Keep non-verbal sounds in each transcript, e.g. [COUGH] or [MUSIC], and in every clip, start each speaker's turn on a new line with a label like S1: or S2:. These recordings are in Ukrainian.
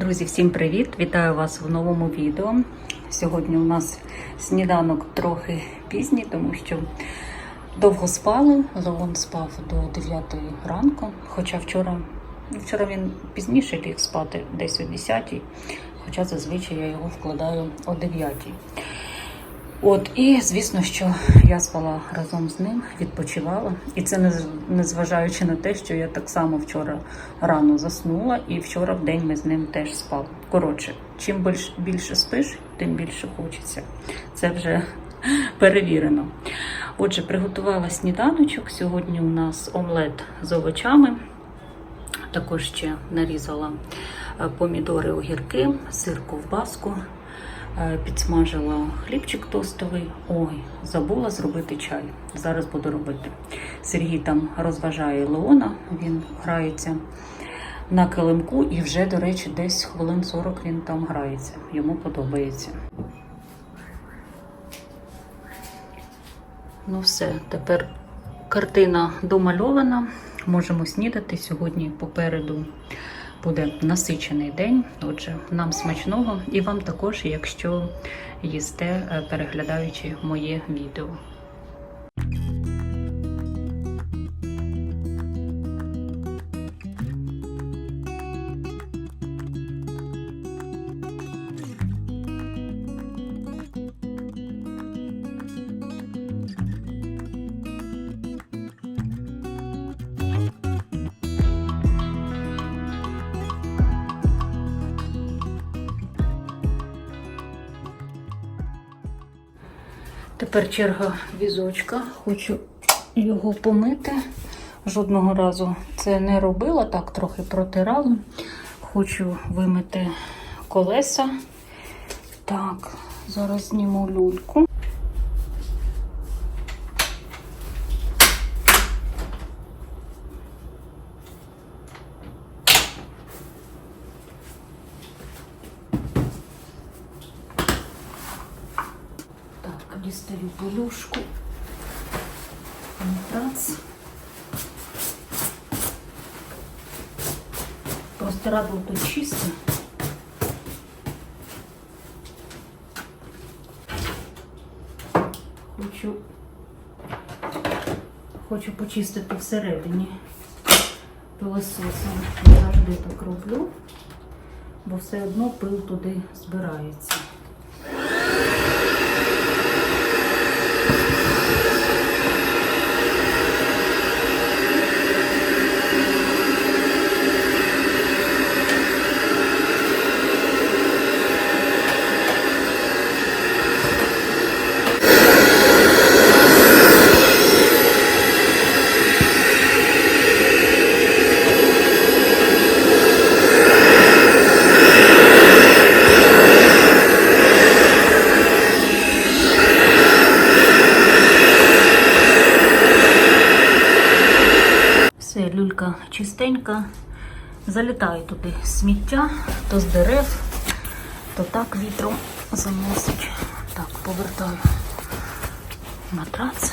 S1: Друзі, всім привіт! Вітаю вас в новому відео. Сьогодні у нас сніданок трохи пізній, тому що довго спали. Леон спав до 9 ранку. Хоча вчора, вчора він пізніше ліг спати, десь о 10, хоча зазвичай я його вкладаю о 9. От і звісно, що я спала разом з ним, відпочивала, і це незважаючи на те, що я так само вчора рано заснула, і вчора в день ми з ним теж спали. Коротше, чим більш, більше спиш, тим більше хочеться. Це вже перевірено. Отже, приготувала сніданочок. Сьогодні у нас омлет з овочами. Також ще нарізала е, помідори, огірки, сир ковбаску. Е, Підсмажила хлібчик тостовий. Ой, забула зробити чай. Зараз буду робити. Сергій там розважає Леона, він грається на килимку і вже, до речі, десь хвилин 40 він там грається. Йому подобається. Ну все, тепер картина домальована. Можемо снідати. Сьогодні попереду буде насичений день. Отже, нам смачного і вам також, якщо їсте, е, переглядаючи моє відео. Тепер черга візочка. Хочу його помити. Жодного разу це не робила, так трохи протирала. Хочу вимити колеса. Так, зараз зніму люльку. Так, дістаю полюшку. Матрац. Простирадло тут чисто. Хочу, хочу почистити всередині пилососом. Завжди так роблю, бо все одно пил туди збирається. Все, люлька чистенька. Залітає туди сміття, то з дерев, то так вітром заносить. Так, повертаю матрац.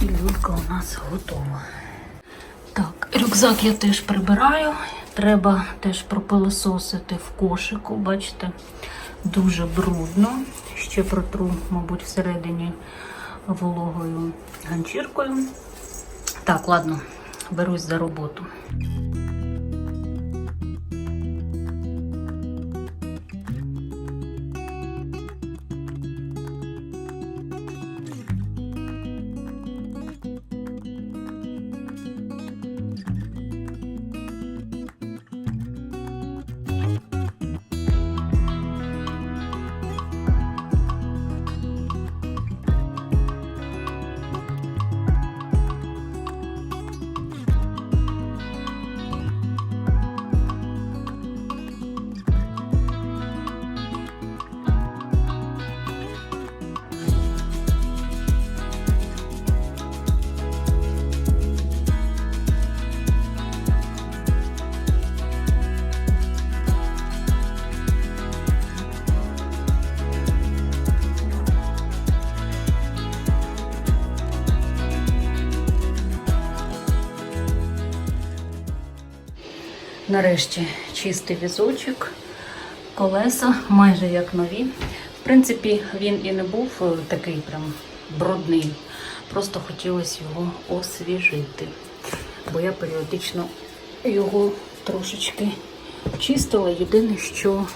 S1: І люлька у нас готова. Так, рюкзак я теж прибираю. Треба теж пропилососити в кошику. Бачите, дуже брудно. Ще протру, мабуть, всередині вологою ганчіркою. Так, ладно, берусь за роботу. Нарешті чистий візочок, колеса майже як нові. В принципі, він і не був е, такий прям брудний. Просто хотілося його освіжити. Бо я періодично його трошечки чистила. Єдине, що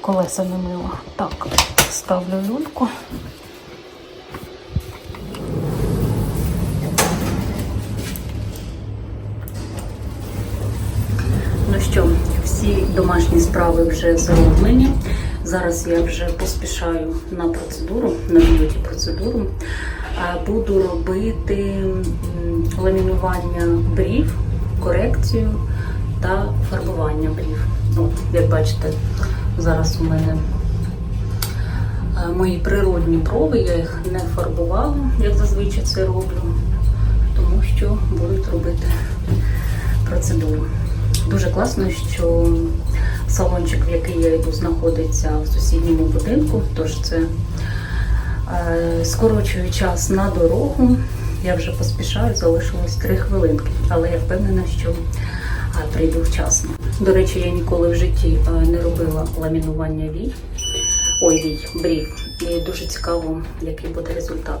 S1: колеса не мила. Так, ставлю люльку. Ну що, всі домашні справи вже зроблені. Зараз я вже поспішаю на процедуру, на б'юті процедуру. Буду робити ламінування брів, корекцію та фарбування брів. От, як бачите, зараз у мене е, мої природні брови, я їх не фарбувала, як зазвичай це роблю, тому що будуть робити процедуру. Дуже класно, що салончик, в який я йду, знаходиться в сусідньому будинку, тож це е, скорочує час на дорогу. Я вже поспішаю, залишилось 3 хвилинки, але я впевнена, що е, прийду вчасно. До речі, я ніколи в житті е, не робила ламінування вій, ой, вій, брів. І дуже цікаво, який буде результат.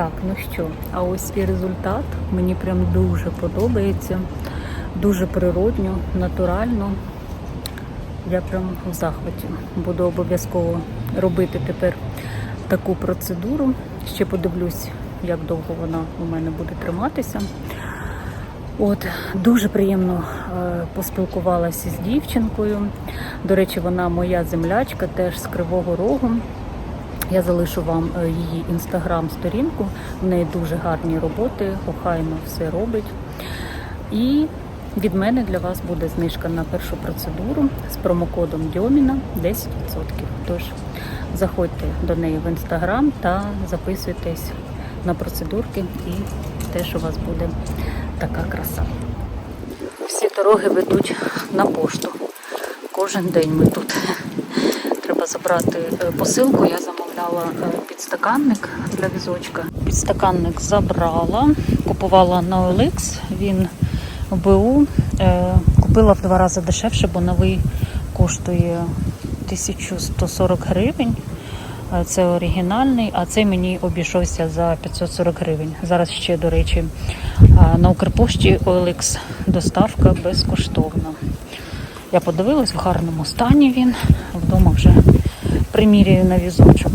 S1: Так, ну що, а ось і результат. Мені прям дуже подобається. Дуже природньо, натурально. Я прям в захваті. Буду обов'язково робити тепер таку процедуру. Ще подивлюсь, як довго вона у мене буде триматися. От дуже приємно е, поспілкувалася з дівчинкою. До речі, вона моя землячка, теж з Кривого Рогу. Я залишу вам е, її інстаграм-сторінку. В неї дуже гарні роботи, охайно все робить. І від мене для вас буде знижка на першу процедуру з промокодом Дьоміна 10%. Тож заходьте до неї в інстаграм та записуйтесь на процедурки, і теж у вас буде така краса. Всі дороги ведуть на пошту. Кожен день ми тут. Треба забрати е, посилку. Я замовляла е, підстаканник для візочка. Підстаканник забрала, купувала на OLX. Він в БУ. Е, Купила в два рази дешевше, бо новий коштує 1140 гривень. Е, Це оригінальний, а цей мені обійшовся за 540 гривень. Зараз ще, до речі, на Укрпошті OLX доставка безкоштовна. Я подивилась, в гарному стані він. Вдома вже примірюю на візочок.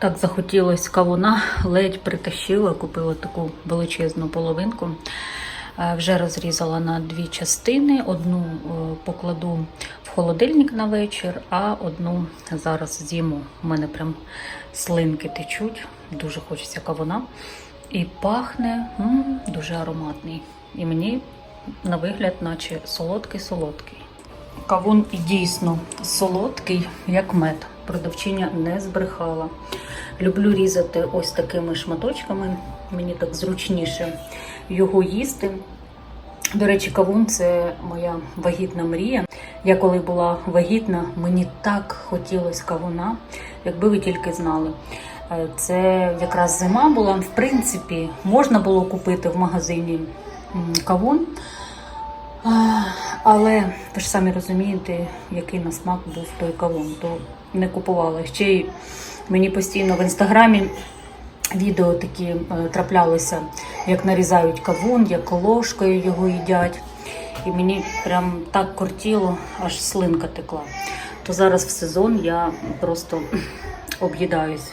S1: Так захотілось кавуна, ледь притащила, купила таку величезну половинку. Е, Вже розрізала на дві частини. Одну е, покладу в холодильник на вечір, а одну зараз з'їму. У мене прям слинки течуть, дуже хочеться кавуна. І пахне м, дуже ароматний. І мені на вигляд, наче солодкий-солодкий. Кавун дійсно солодкий, як мед. Продавчиня не збрехала. Люблю різати ось такими шматочками. Мені так зручніше його їсти. До речі, кавун це моя вагітна мрія. Я коли була вагітна, мені так хотілося кавуна, якби ви тільки знали. Е, Це якраз зима була. В принципі, можна було купити в магазині кавун. Але ви ж самі розумієте, який на смак був той кавун, то не купувала. Ще й мені постійно в інстаграмі відео такі е, траплялися, як нарізають кавун, як ложкою його їдять. І мені прям так кортіло, аж слинка текла. То зараз в сезон я просто об'їдаюсь.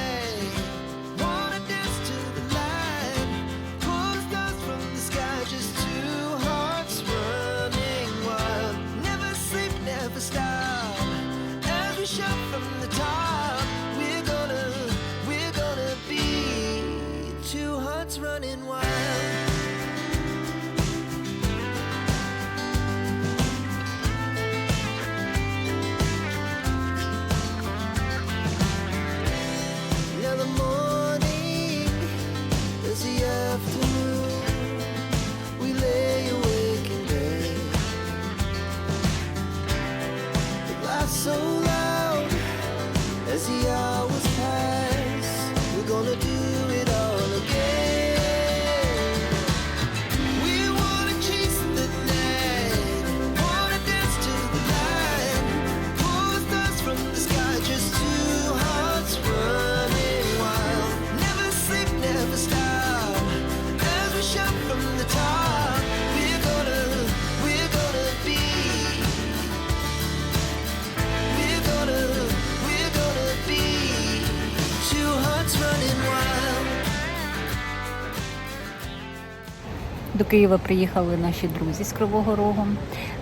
S1: Києва приїхали наші друзі з Кривого Рогу.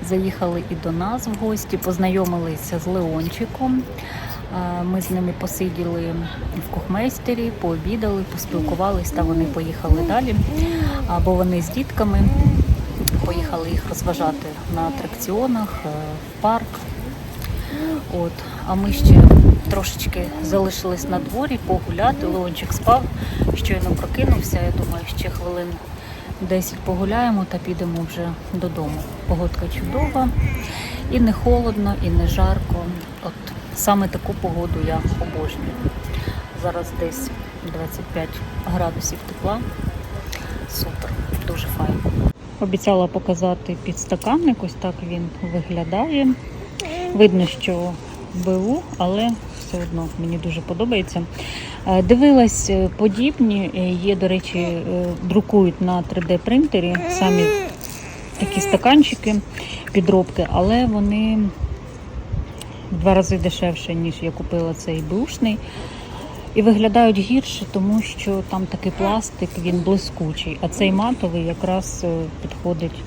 S1: Заїхали і до нас в гості, познайомилися з Леончиком. Ми з ними посиділи в кухмейстері, пообідали, поспілкувались та вони поїхали далі. Або вони з дітками поїхали їх розважати на атракціонах, е, в парк. От, а ми ще трошечки залишились на дворі погуляти. Леончик спав, щойно прокинувся. Я думаю, ще хвилин 10 погуляємо та підемо вже додому. Погодка чудова, і не холодно, і не жарко. От саме таку погоду я обожнюю. Зараз десь 25 градусів тепла. Супер, дуже файно. Обіцяла показати підстаканник, ось так він виглядає. Видно, що БУ, але все одно мені дуже подобається. Е, Дивилась е, подібні, е, є, до речі, друкують на 3D-принтері самі такі стаканчики, підробки, але вони в два рази дешевше, ніж я купила цей бушний. І виглядають гірше, тому що там такий пластик, він блискучий, а цей матовий якраз підходить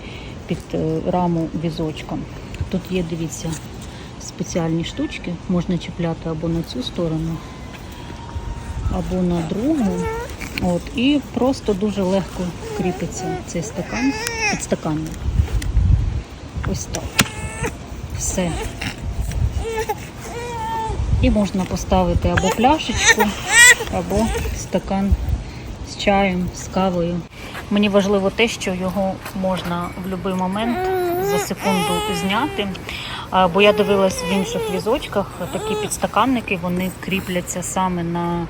S1: під раму візочка. Тут є, дивіться, спеціальні штучки, можна чіпляти або на цю сторону, або на другу. От, і просто дуже легко кріпиться цей стакан, підстаканник. Ось так. Все. І можна поставити або пляшечку, або стакан з чаєм, з кавою. Мені важливо те, що його можна в будь-який момент за секунду зняти. Бо я дивилась в інших візочках, такі підстаканники, вони кріпляться саме на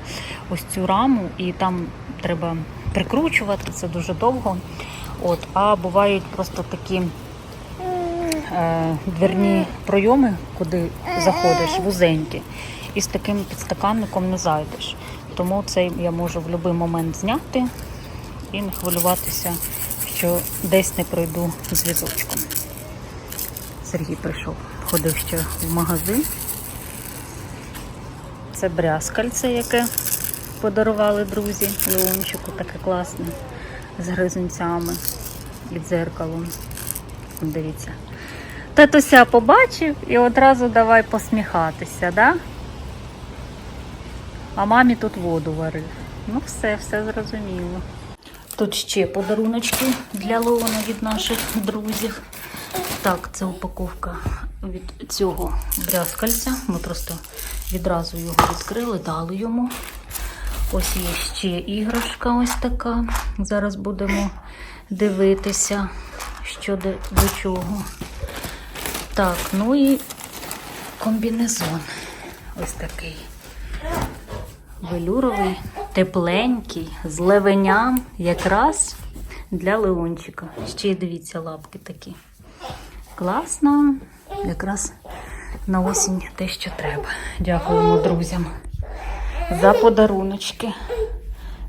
S1: ось цю раму, і там треба прикручувати це дуже довго. От, а бувають просто такі е, дверні пройоми, куди заходиш, вузенькі, і з таким підстаканником не зайдеш. Тому цей я можу в будь-який момент зняти і не хвилюватися, що десь не пройду з візочком. Сергій прийшов, ходив ще в магазин. Це брязкальце, яке подарували друзі Леончику, таке класне, з гризунцями і дзеркалом. Дивіться. Татуся побачив і одразу давай посміхатися, да? А мамі тут воду варив. Ну все, все зрозуміло. Тут ще подаруночки для Леона від наших друзів. Так, це упаковка від цього брязкальця. Ми просто відразу його відкрили, дали йому. Ось є ще іграшка ось така. Зараз будемо дивитися, що до, до чого. Так, ну і комбінезон. Ось такий. Велюровий, тепленький, з левеням, якраз для Леончика. Ще й дивіться, лапки такі. Класно, якраз на осінь те, що треба. Дякуємо друзям за подаруночки.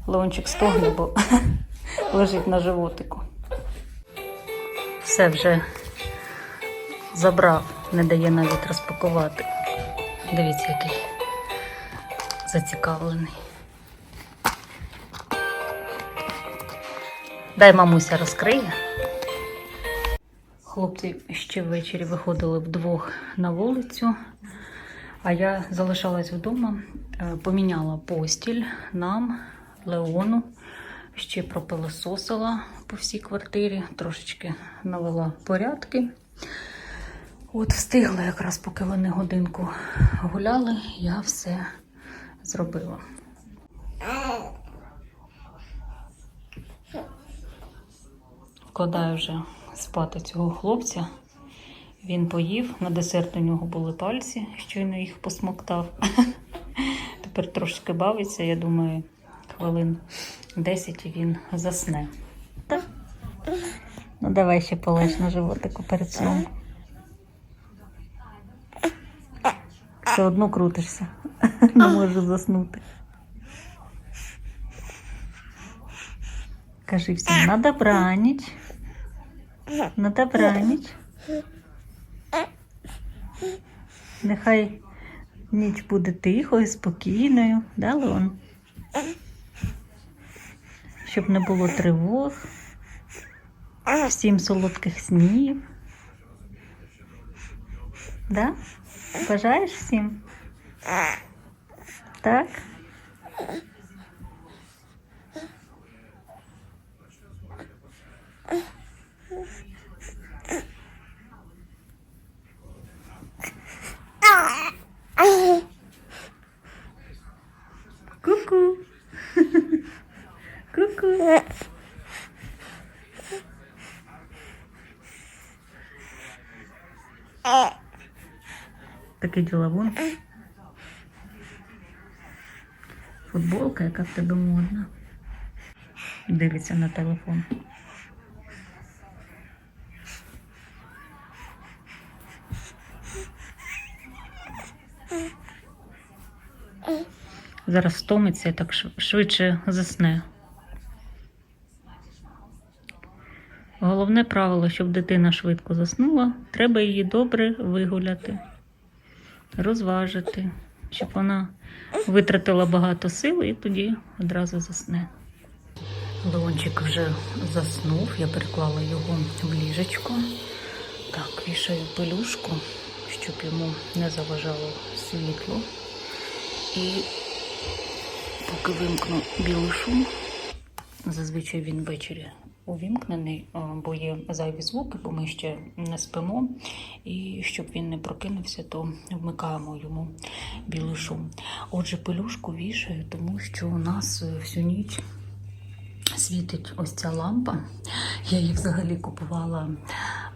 S1: Леончик стогне, бо [LAUGHS] лежить на животику. Все вже забрав, не дає навіть розпакувати. Дивіться, який зацікавлений. Дай мамуся розкриє. Хлопці ще ввечері виходили вдвох на вулицю, а я залишалась вдома, е, поміняла постіль нам, Леону, ще пропилососила по всій квартирі, трошечки навела порядки. От встигла якраз, поки вони годинку гуляли, я все зробила. Вкладаю вже спати цього хлопця. Він поїв, на десерт у нього були пальці, щойно їх посмоктав. [LAUGHS] Тепер трошки бавиться, я думаю, хвилин 10 і він засне. Ну давай ще полеж на животику перед сном. Все одно крутишся. [LAUGHS] Не можу заснути. Кажи всім на добраніч. На добраніч. Нехай ніч буде тихою, спокійною, да, Леон? Щоб не було тривог. Всім солодких снів. Да? Бажаєш всім? Так? Такий ділавун. Футболка, яка в тебе модна. Дивиться на телефон. Зараз втомиться і так швидше засне. Головне правило, щоб дитина швидко заснула, треба її добре вигуляти, розважити, щоб вона витратила багато сил і тоді одразу засне. Леончик вже заснув, я переклала його в ліжечко. Так, вішаю пелюшку, щоб йому не заважало світло. І поки вимкну білий шум, зазвичай він ввечері увімкнений, бо є зайві звуки, бо ми ще не спимо. І щоб він не прокинувся, то вмикаємо йому білий шум. Отже, пелюшку вішаю, тому що у нас е, всю ніч світить ось ця лампа. Я її взагалі купувала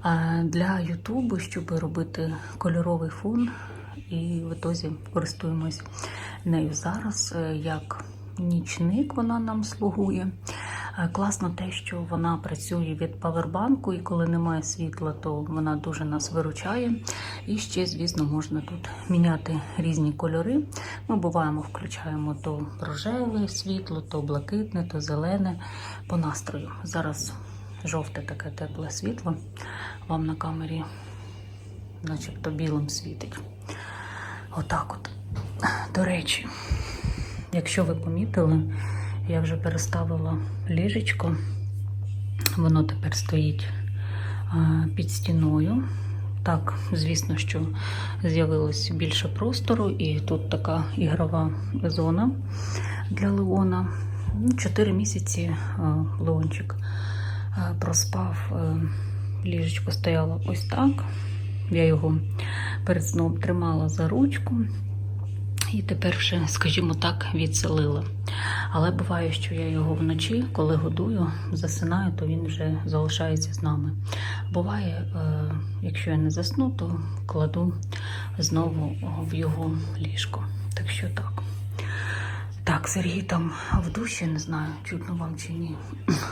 S1: е, для Ютубу, щоб робити кольоровий фон. І в ітозі користуємось нею зараз е, як нічник вона нам слугує. Е, Класно те, що вона працює від павербанку, і коли немає світла, то вона дуже нас виручає. І ще, звісно, можна тут міняти різні кольори. Ми буваємо, включаємо то рожеве світло, то блакитне, то зелене по настрою. Зараз жовте таке тепле світло. Вам на камері, начебто, білим світить. Отак от. До речі, якщо ви помітили, я вже переставила ліжечко. Воно тепер стоїть під стіною. Так, звісно, що з'явилось більше простору, і тут така ігрова зона для Леона. Ну, Чотири місяці Леончик проспав. Ліжечко стояло ось так. Я його перед сном тримала за ручку і тепер вже, скажімо так, відселила. Але буває, що я його вночі, коли годую, засинаю, то він вже залишається з нами. Буває, е, якщо я не засну, то кладу знову в його ліжко. Так що так. Так, Сергій там в душі, не знаю, чутно вам чи ні.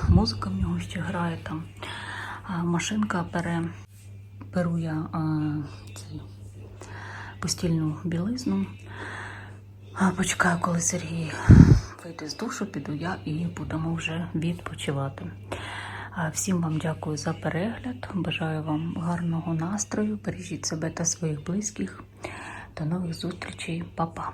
S1: Музика в нього ще грає там. Машинка пере, беру я цей, постільну білизну. Почекаю, коли Сергій вийде з душу, піду я і будемо вже відпочивати. Всім вам дякую за перегляд. Бажаю вам гарного настрою. Бережіть себе та своїх близьких. До нових зустрічей, Па-па!